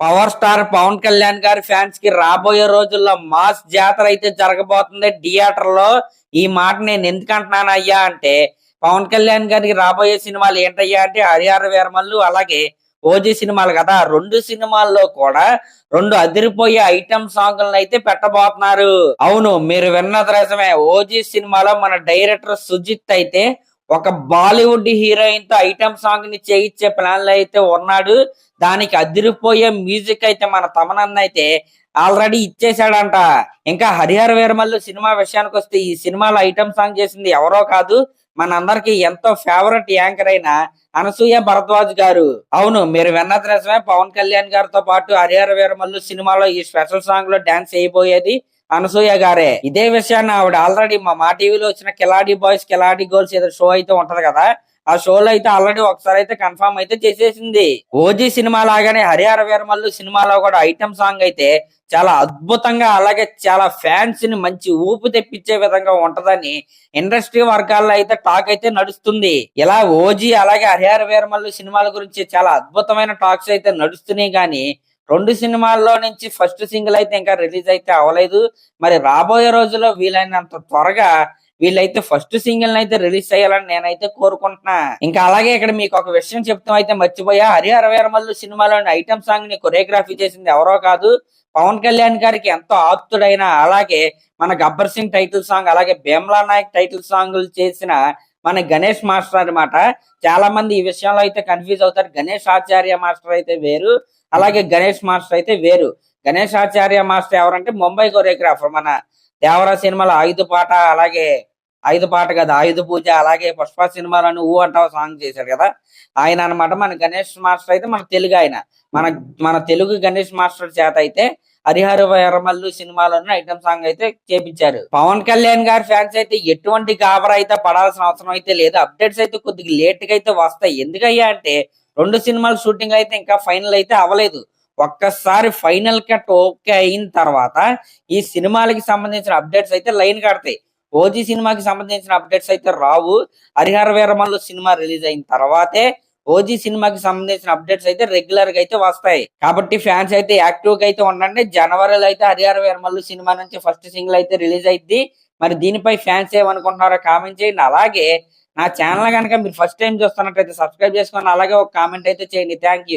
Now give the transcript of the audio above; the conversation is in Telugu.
పవర్ స్టార్ పవన్ కళ్యాణ్ గారి ఫ్యాన్స్కి రాబోయే రోజుల్లో మాస్ జాతర అయితే జరగబోతుంది థియేటర్లో. ఈ మాట నేను ఎందుకు అంటున్నాను అయ్యా అంటే పవన్ కళ్యాణ్ గారికి రాబోయే సినిమాలు ఏంటయ్యా అంటే హరిహర వీరమల్లు అలాగే ఓజీ సినిమాలు కదా. రెండు సినిమాల్లో కూడా రెండు అదిరిపోయే ఐటమ్ సాంగ్లను అయితే పెట్టబోతున్నారు. అవును మీరు విన్నది నిజమే. ఓజీ సినిమాలో మన డైరెక్టర్ సుజిత్ అయితే ఒక బాలీవుడ్ హీరోయిన్తో ఐటమ్ సాంగ్ని చేయించే ప్లాన్లో అయితే ఉన్నాడు. దానికి అదిరిపోయే మ్యూజిక్ అయితే మన తమనన్న అయితే ఆల్రెడీ ఇచ్చేసాడంట ఇంకా హరిహర వీరమల్లు సినిమా విషయానికి వస్తే ఈ సినిమాలో ఐటమ్ సాంగ్ చేసింది ఎవరో కాదు మనందరికి ఎంతో ఫేవరెట్ యాంకర్ అయిన అనసూయ భరద్వాజ్ గారు. అవును మీరు విన్నది నిజమే. పవన్ కళ్యాణ్ గారితో పాటు హరిహర వీరమల్లు సినిమాలో ఈ స్పెషల్ సాంగ్లో డాన్స్ అయిపోయేది అనసూయ గారే ఇదే విషయాన్ని ఆవిడ ఆల్రెడీ మా మా టీవీలో వచ్చిన కిలాడి బాయ్స్ కిలాడి గర్ల్స్ ఏదో షో అయితే ఉంటది కదా ఆ షోలో అయితే ఆల్రెడీ ఒకసారి అయితే కన్ఫర్మ్ అయితే చేసేసింది. ఓజీ సినిమా లాగానే హరిహర వీరమల్లు సినిమాలో కూడా ఐటమ్ సాంగ్ అయితే చాలా అద్భుతంగా అలాగే చాలా ఫ్యాన్స్ని మంచి ఊపు తెప్పించే విధంగా ఉంటదని ఇండస్ట్రీ వర్గాల్లో అయితే టాక్ అయితే నడుస్తుంది. ఇలా ఓజీ అలాగే హరిహర వీరమల్లు సినిమాల గురించి చాలా అద్భుతమైన టాక్స్ అయితే నడుస్తున్నాయి కానీ రెండు సినిమాల్లో నుంచి ఫస్ట్ సింగిల్ అయితే ఇంకా రిలీజ్ అయితే అవ్వలేదు. మరి రాబోయే రోజుల్లో వీలైనంత త్వరగా వీళ్ళైతే ఫస్ట్ సింగిల్ అయితే రిలీజ్ చేయాలని నేనైతే కోరుకుంటున్నా. ఇంకా అలాగే ఇక్కడ మీకు ఒక విషయం చెప్తాం అయితే మర్చిపోయా. హరిహర వీరమల్లు సినిమాలోని ఐటమ్ సాంగ్ని కొరియోగ్రఫీ చేసింది ఎవరో కాదు. పవన్ కళ్యాణ్ గారికి ఎంతో ఆప్తుడైన అలాగే మన గబ్బర్ సింగ్ టైటిల్ సాంగ్ అలాగే భీమ్లా నాయక్ టైటిల్ సాంగ్లు చేసిన మన గణేష్ మాస్టర్ అన్నమాట. చాలా మంది ఈ విషయంలో అయితే కన్ఫ్యూజ్ అవుతారు. గణేష్ ఆచార్య మాస్టర్ అయితే వేరు. అలాగే గణేష్ మాస్టర్ అయితే వేరు. గణేష్ ఆచార్య మాస్టర్ ఎవరంటే ముంబై కొరియోగ్రాఫర్. మన దేవరా సినిమాలో ఆయుధ పాట అలాగే ఆయుధ పాట కదా ఆయుధ పూజ అలాగే పుష్ప సినిమాలను ఊ అంటావు సాంగ్ చేశాడు కదా. ఆయన అన్నమాట మన గణేష్ మాస్టర్ అయితే మన తెలుగు ఆయన. మన మన తెలుగు గణేష్ మాస్టర్ చేత అయితే హరిహర వరమల్లు సినిమాలోని ఐటమ్ సాంగ్ అయితే చేపించారు. పవన్ కళ్యాణ్ గారి ఫ్యాన్స్ అయితే ఎటువంటి గాబరా అయితే పడాల్సిన అవసరం అయితే లేదు. అప్డేట్స్ అయితే కొద్దిగా లేట్గా అయితే వస్తాయి. ఎందుకయ్యా అంటే రెండు సినిమాల షూటింగ్ అయితే ఇంకా ఫైనల్ అయితే అవ్వలేదు. ఒక్కసారి ఫైనల్ కట్ ఓకే అయిన తర్వాత ఈ సినిమాలకి సంబంధించిన అప్డేట్స్ అయితే లైన్ కడతాయి. ఓజీ సినిమాకి సంబంధించిన అప్డేట్స్ అయితే రావు. హరిహర వీరమల్లు సినిమా రిలీజ్ అయిన తర్వాతే ఓజీ సినిమాకి సంబంధించిన అప్డేట్స్ అయితే రెగ్యులర్గా అయితే వస్తాయి. కాబట్టి ఫ్యాన్స్ అయితే యాక్టివ్గా అయితే ఉండండి. జనవరిలో అయితే హరిహర వీరమల్లు సినిమా నుంచి ఫస్ట్ సింగిల్ అయితే రిలీజ్ అయింది మరి దీనిపై ఫ్యాన్స్ ఏమనుకుంటున్నారో కామెంట్ చేయండి. అలాగే నా ఛానల్ కనుక మీరు ఫస్ట్ టైం చూస్తున్నట్లయితే సబ్స్క్రైబ్ చేసుకొని అలాగే ఒక కామెంట్ అయితే చేయండి. Thank you